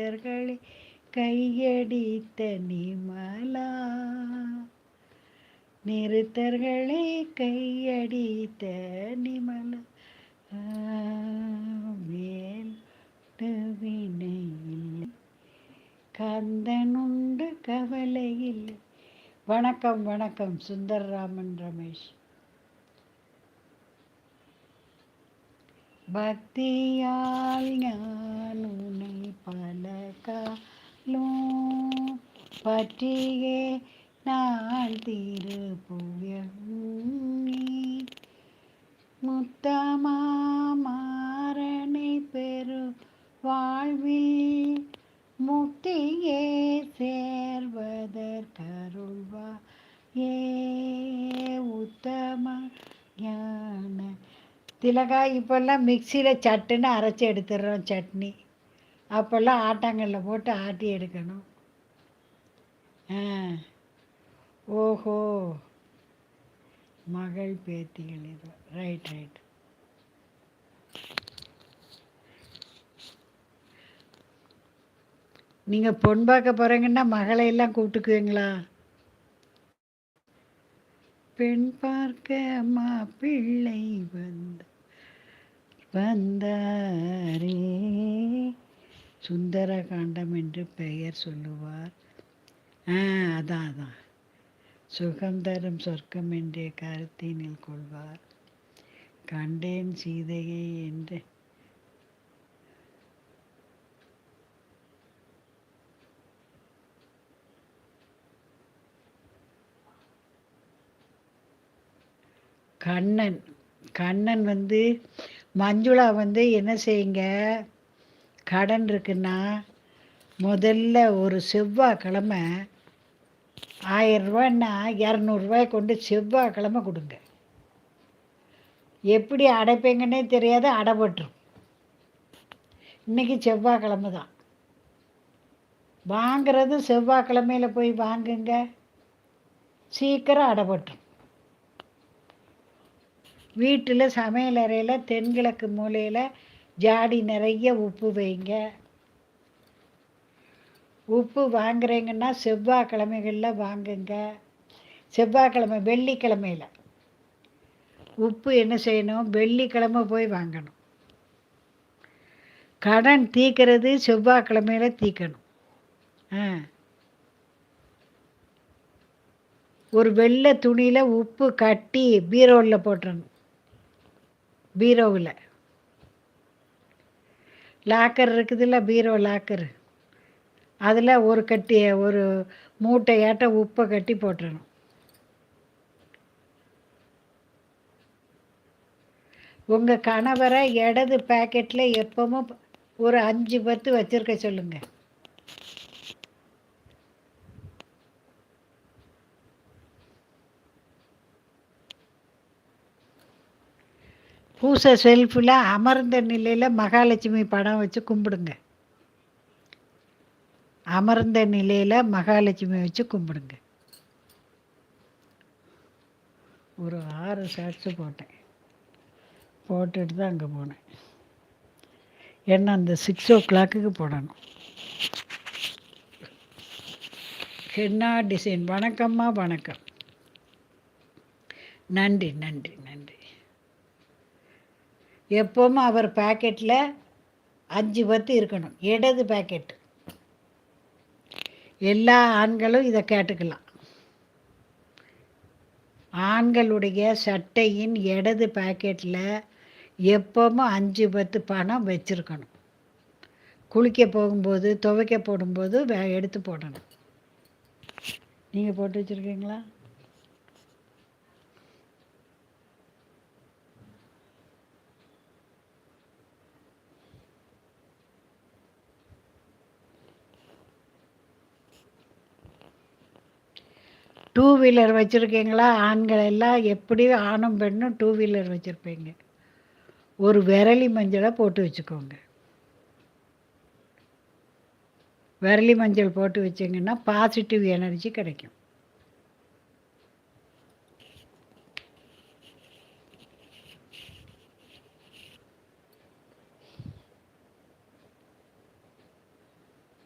நிறுத்தர்களே கையடித்த நிமலா. நிறுத்தர்களே கையடித்த நிமலா. மேல் வினையில்லை கந்தனுண்டு கவலையில். வணக்கம் வணக்கம். சுந்தரராமன் ரமேஷ். பக்தியால் ஞான் பற்றியே நான் திருப்புயி முத்தமா மாறனை பெரு வாழ்வில் முக்தியே சேர்வதற்கருள்வா. ஏ உத்தம ஞான. திலகா இப்போல்லாம் மிக்சியில் சட்டுன்னு அரைச்சி எடுத்துடுறோம் சட்னி. அப்போல்லாம் ஆட்டாங்கல்ல போட்டு ஆட்டி எடுக்கணும். ஓஹோ. மகள் பேத்திகள் இது. ரைட் ரைட் நீங்கள் பொன் பார்க்க போகிறீங்கன்னா மகளை எல்லாம் கூப்பிட்டுக்குவீங்களா? பெண் பார்க்க மாப்பிள்ளை வந்து வந்தாரே. சுந்தர காண்டம் என்று பெயர் சொல்லுவார். அதான் அதான். சுகம் தரும் சொர்க்கம் என்றே கருத்தினில் கொள்வார். கண்டேன் சீதையை என்று. கண்ணன். கண்ணன் வந்து மஞ்சுளா வந்து என்ன செய்யுங்க? கடன் இருக்குன்னா முதல்ல ஒரு செவ்வாய்க்கிழமை ஆயிரரூபான்னா இரநூறுவாய் கொண்டு செவ்வாய்க்கிழமை கொடுங்க. எப்படி அடைப்பீங்கன்னே தெரியாது அடைபட்டுரும் இன்றைக்கி செவ்வாய்க்கிழமை தான். வாங்கிறது செவ்வாய்க்கிழமையில் போய் வாங்குங்க. சீக்கிரம் அடைபட்டுரும் வீட்டில் சமையல் அறையில் தென்கிழக்கு மூலையில் ஜாடி நிறைய உப்பு வைங்க. உப்பு வாங்குறீங்கன்னா செவ்வாய்க்கிழமைகளில் வாங்குங்க. செவ்வாய்க்கிழமை வெள்ளிக்கிழமையில். உப்பு என்ன செய்யணும்? வெள்ளிக்கிழமை போய் வாங்கணும். கடன் தீக்கிறது செவ்வாய்க்கிழமையில் தீக்கணும். ஆ. ஒரு வெள்ளை துணியில் உப்பு கட்டி பீரோவில் போட்டுறணும். பீரோவில். லாக்கர் இருக்குதுல்ல பீரோ லாக்கரு. அதில் ஒரு கட்டி ஒரு மூட்டையாட்ட உப்பை கட்டி போட்டுடணும் உங்கள் கணவரை இடது பேக்கெட்டில் எப்பவும் ஒரு அஞ்சு பத்து வச்சுருக்க சொல்லுங்கள் பூசை செல்ஃபில் அமர்ந்த நிலையில் மகாலட்சுமி படம் வச்சு கும்பிடுங்க. அமர்ந்த நிலையில் மகாலட்சுமி வச்சு கும்பிடுங்க. ஒரு ஆறு ஷார்ட்ஸு போட்டேன். போட்டுட்டு தான் அங்கே போனேன். ஏன்னா அந்த சிக்ஸ் ஓ கிளாக்குக்கு போடணும். ஹென்னா டிசைன் வணக்கம்மா வணக்கம். நன்றி நன்றி நன்றி. எப்போவும் அவர் பேக்கெட்டில் அஞ்சு பத்து இருக்கணும். இடது பேக்கெட்டு எல்லா ஆண்களும் இதை கேட்டுக்கலாம். ஆண்களுடைய சட்டையின் இடது பாக்கெட்டில் எப்போவும் அஞ்சு பத்து பணம் வச்சுருக்கணும். குளிக்க போகும்போது துவைக்க போடும்போது வே எடுத்து போடணும். நீங்கள் போட்டு வச்சுருக்கீங்களா? வீலர் வச்சுருக்கீங்களா? ஆண்கள் எல்லாம் எப்படி ஆணும் பெண்ணும் டூ வீலர் வச்சுருப்பீங்க. ஒரு விரலி மஞ்சளை போட்டு வச்சுக்கோங்க. விரலி மஞ்சள் போட்டு வச்சிங்கன்னா பாசிட்டிவ் எனர்ஜி கிடைக்கும்.